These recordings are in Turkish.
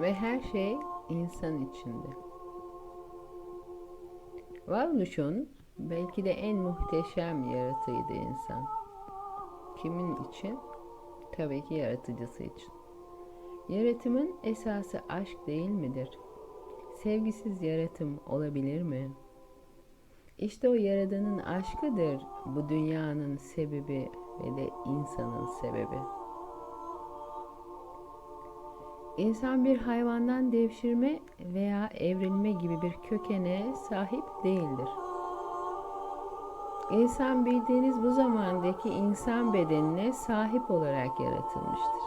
Ve her şey insan içinde. Varoluşun belki de en muhteşem yaratığıydı insan. Kimin için? Tabii ki yaratıcısı için. Yaratımın esası aşk değil midir? Sevgisiz yaratım olabilir mi? İşte o yaradanın aşkıdır bu dünyanın sebebi ve de insanın sebebi. İnsan bir hayvandan devşirme veya evrilme gibi bir kökene sahip değildir. İnsan bildiğiniz bu zamandaki insan bedenine sahip olarak yaratılmıştır.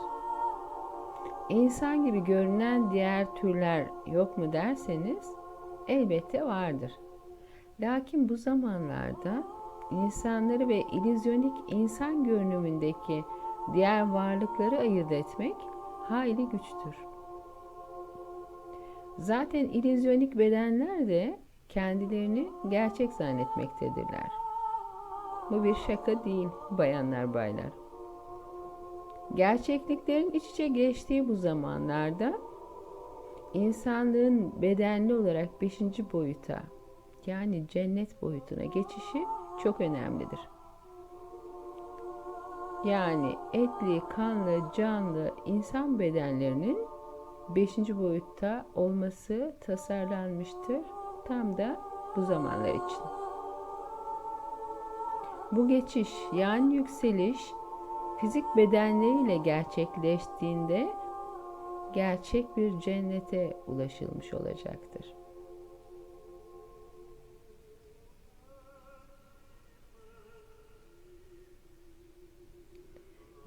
İnsan gibi görünen diğer türler yok mu derseniz elbette vardır. Lakin bu zamanlarda insanları ve ilizyonik insan görünümündeki diğer varlıkları ayırt etmek hayli güçtür. Zaten ilizyonik bedenler de kendilerini gerçek zannetmektedirler. Bu bir şaka değil bayanlar baylar. Gerçekliklerin iç içe geçtiği bu zamanlarda insanlığın bedenli olarak beşinci boyuta yani cennet boyutuna geçişi çok önemlidir. Yani etli, kanlı, canlı insan bedenlerinin beşinci boyutta olması tasarlanmıştır. Tam da bu zamanlar için. Bu geçiş yani yükseliş fizik bedenleriyle gerçekleştiğinde gerçek bir cennete ulaşılmış olacaktır.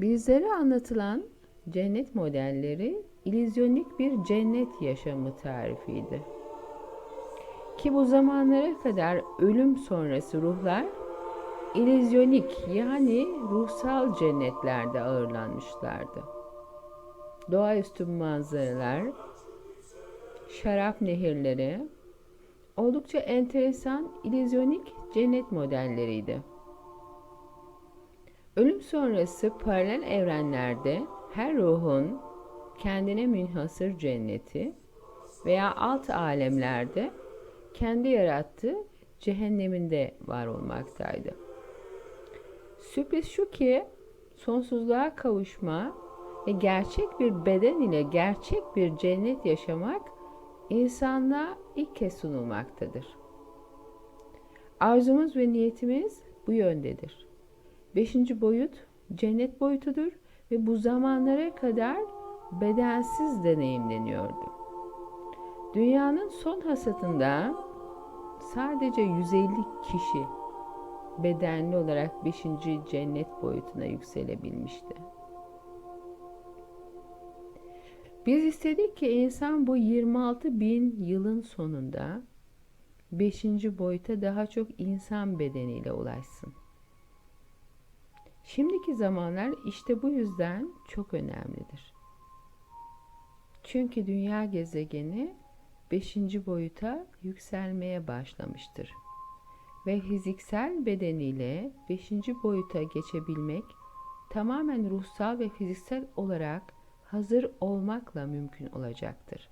Bizlere anlatılan cennet modelleri ilizyonik bir cennet yaşamı tarifiydi. Ki bu zamanlara kadar ölüm sonrası ruhlar ilizyonik yani ruhsal cennetlerde ağırlanmışlardı. Doğaüstü manzaralar, şarap nehirleri oldukça enteresan ilizyonik cennet modelleriydi. Ölüm sonrası paralel evrenlerde her ruhun kendine münhasır cenneti veya alt alemlerde kendi yarattığı cehenneminde var olmaktaydı. Sürpriz şu ki sonsuzluğa kavuşma ve gerçek bir beden ile gerçek bir cennet yaşamak insanlığa ilk kez sunulmaktadır. Arzumuz ve niyetimiz bu yöndedir. Beşinci boyut cennet boyutudur ve bu zamanlara kadar bedensiz deneyimleniyordu. Dünyanın son hasatında sadece 150 kişi bedenli olarak 5. cennet boyutuna yükselebilmişti. Biz istedik ki insan bu 26 bin yılın sonunda 5. boyuta daha çok insan bedeniyle ulaşsın. Şimdiki zamanlar işte bu yüzden çok önemlidir. Çünkü dünya gezegeni 5. boyuta yükselmeye başlamıştır. Ve fiziksel bedeniyle 5. boyuta geçebilmek tamamen ruhsal ve fiziksel olarak hazır olmakla mümkün olacaktır.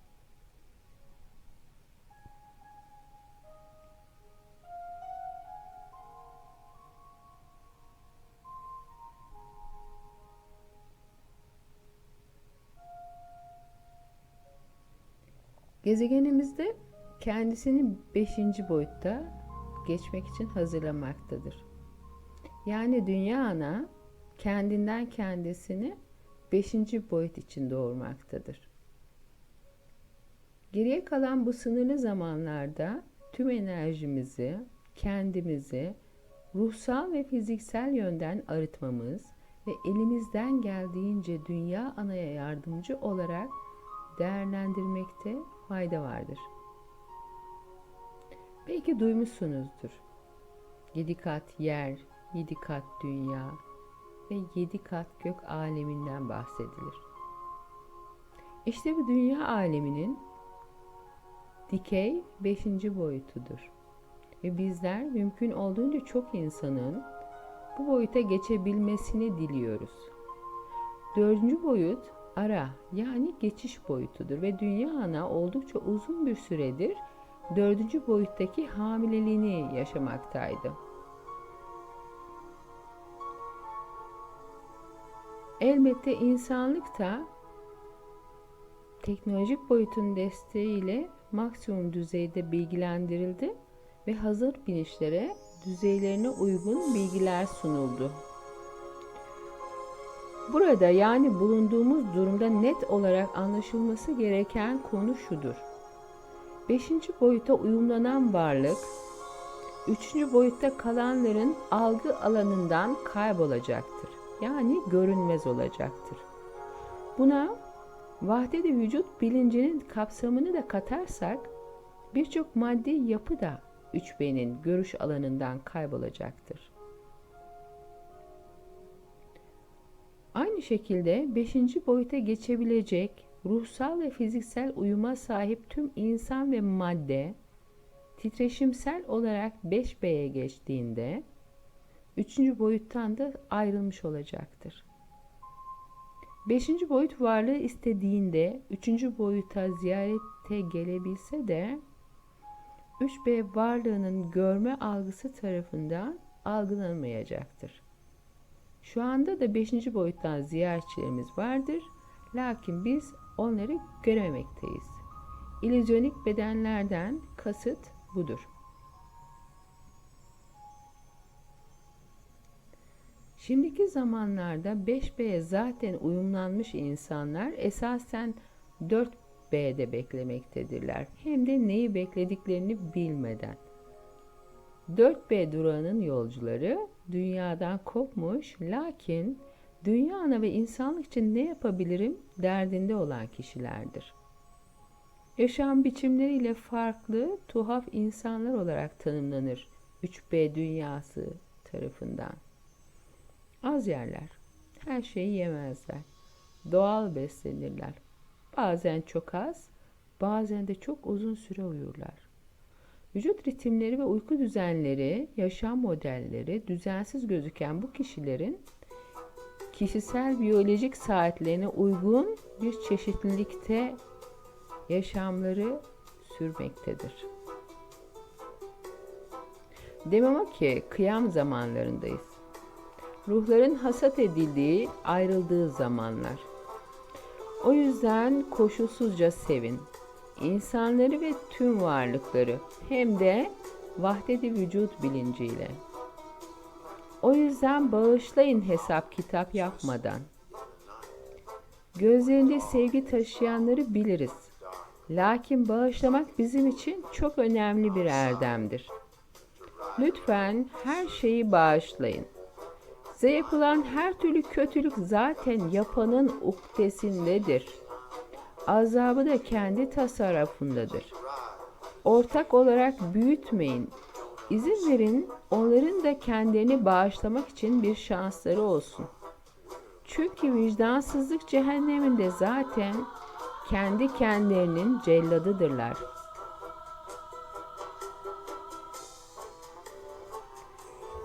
Gezegenimizde kendisini 5. boyutta geçmek için hazırlamaktadır. Yani dünya ana kendinden kendisini 5. boyut için doğurmaktadır. Geriye kalan bu sınırlı zamanlarda tüm enerjimizi, kendimizi ruhsal ve fiziksel yönden arıtmamız ve elimizden geldiğince dünya anaya yardımcı olarak değerlendirmekte fayda vardır. Belki duymuşsunuzdur. Yedi kat yer, yedi kat dünya ve yedi kat gök aleminden bahsedilir. İşte bu dünya aleminin dikey beşinci boyutudur. Ve bizler mümkün olduğunca çok insanın bu boyuta geçebilmesini diliyoruz. Dördüncü boyut ara yani geçiş boyutudur ve dünya ana oldukça uzun bir süredir dördüncü boyuttaki hamileliğini yaşamaktaydı. Elbette insanlık da teknolojik boyutun desteğiyle maksimum düzeyde bilgilendirildi ve hazır binişlere düzeylerine uygun bilgiler sunuldu. Burada yani bulunduğumuz durumda net olarak anlaşılması gereken konu şudur. Beşinci boyuta uyumlanan varlık, üçüncü boyutta kalanların algı alanından kaybolacaktır. Yani görünmez olacaktır. Buna vahdedi vücut bilincinin kapsamını da katarsak birçok maddi yapı da 3B'nin görüş alanından kaybolacaktır. Aynı şekilde 5. boyuta geçebilecek ruhsal ve fiziksel uyuma sahip tüm insan ve madde titreşimsel olarak 5B'ye geçtiğinde 3. boyuttan da ayrılmış olacaktır. 5. boyut varlığı istediğinde 3. boyuta ziyarete gelebilse de 3B varlığının görme algısı tarafından algılanmayacaktır. Şu anda da 5. boyuttan ziyaretçilerimiz vardır. Lakin biz onları göremekteyiz. İllüzyonik bedenlerden kasıt budur. Şimdiki zamanlarda 5B'ye zaten uyumlanmış insanlar esasen 4B'de beklemektedirler. Hem de neyi beklediklerini bilmeden. 4B durağının yolcuları dünyadan kopmuş lakin dünya ana ve insanlık için ne yapabilirim derdinde olan kişilerdir. Yaşam biçimleriyle farklı, tuhaf insanlar olarak tanımlanır 3B dünyası tarafından. Az yerler, her şeyi yemezler, doğal beslenirler. Bazen çok az, bazen de çok uzun süre uyurlar. Vücut ritimleri ve uyku düzenleri, yaşam modelleri düzensiz gözüken bu kişilerin kişisel biyolojik saatlerine uygun bir çeşitlilikte yaşamları sürmektedir. Demem o ki kıyam zamanlarındayız. Ruhların hasat edildiği, ayrıldığı zamanlar. O yüzden koşulsuzca sevin. İnsanları ve tüm varlıkları hem de vahdedi vücut bilinciyle. O yüzden bağışlayın hesap kitap yapmadan. Gözlerinde sevgi taşıyanları biliriz. Lakin bağışlamak bizim için çok önemli bir erdemdir. Lütfen her şeyi bağışlayın. Size yapılan her türlü kötülük zaten yapanın ukdesindedir. Azabı da kendi tasarrufundadır. Ortak olarak büyütmeyin. İzin verin onların da kendilerini bağışlamak için bir şansları olsun. Çünkü vicdansızlık cehenneminde zaten kendi kendilerinin celladıdırlar.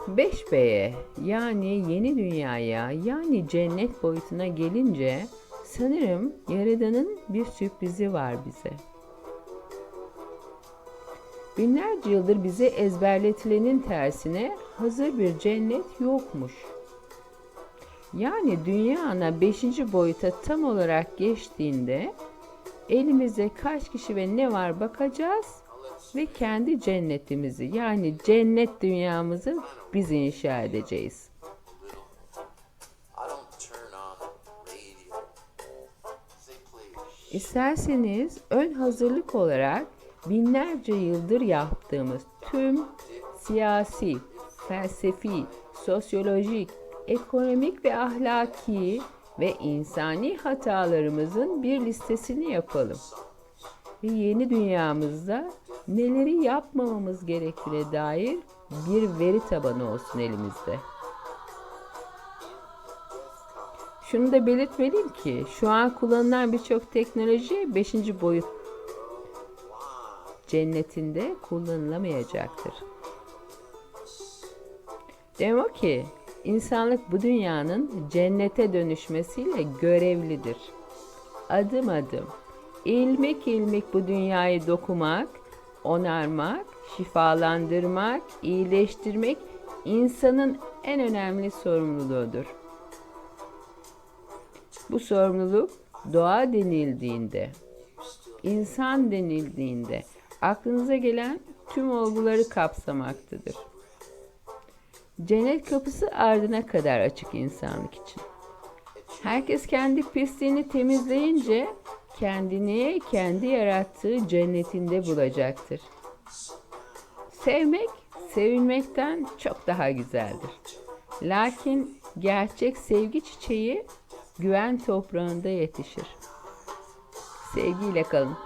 Beş B'ye yani yeni dünyaya yani cennet boyutuna gelince sanırım Yaradan'ın bir sürprizi var bize. Binlerce yıldır bize ezberletilenin tersine hazır bir cennet yokmuş. Yani dünya ana 5. boyuta tam olarak geçtiğinde elimizde kaç kişi ve ne var bakacağız ve kendi cennetimizi yani cennet dünyamızı biz inşa edeceğiz. İsterseniz ön hazırlık olarak binlerce yıldır yaptığımız tüm siyasi, felsefi, sosyolojik, ekonomik ve ahlaki ve insani hatalarımızın bir listesini yapalım. Ve yeni dünyamızda neleri yapmamamız gerektiğine dair bir veri tabanı olsun elimizde. Şunu da belirtmeliyim ki şu an kullanılan birçok teknoloji 5. boyut cennetinde kullanılamayacaktır. Demek ki İnsanlık bu dünyanın cennete dönüşmesiyle görevlidir. Adım adım, ilmek ilmek bu dünyayı dokumak, onarmak, şifalandırmak, iyileştirmek insanın en önemli sorumluluğudur. Bu sorumluluk doğa denildiğinde, insan denildiğinde aklınıza gelen tüm olguları kapsamaktadır. Cennet kapısı ardına kadar açık insanlık için. Herkes kendi pisliğini temizleyince kendini kendi yarattığı cennetinde bulacaktır. Sevmek, sevilmekten çok daha güzeldir. Lakin gerçek sevgi çiçeği güven toprağında yetişir. Sevgiyle kalın.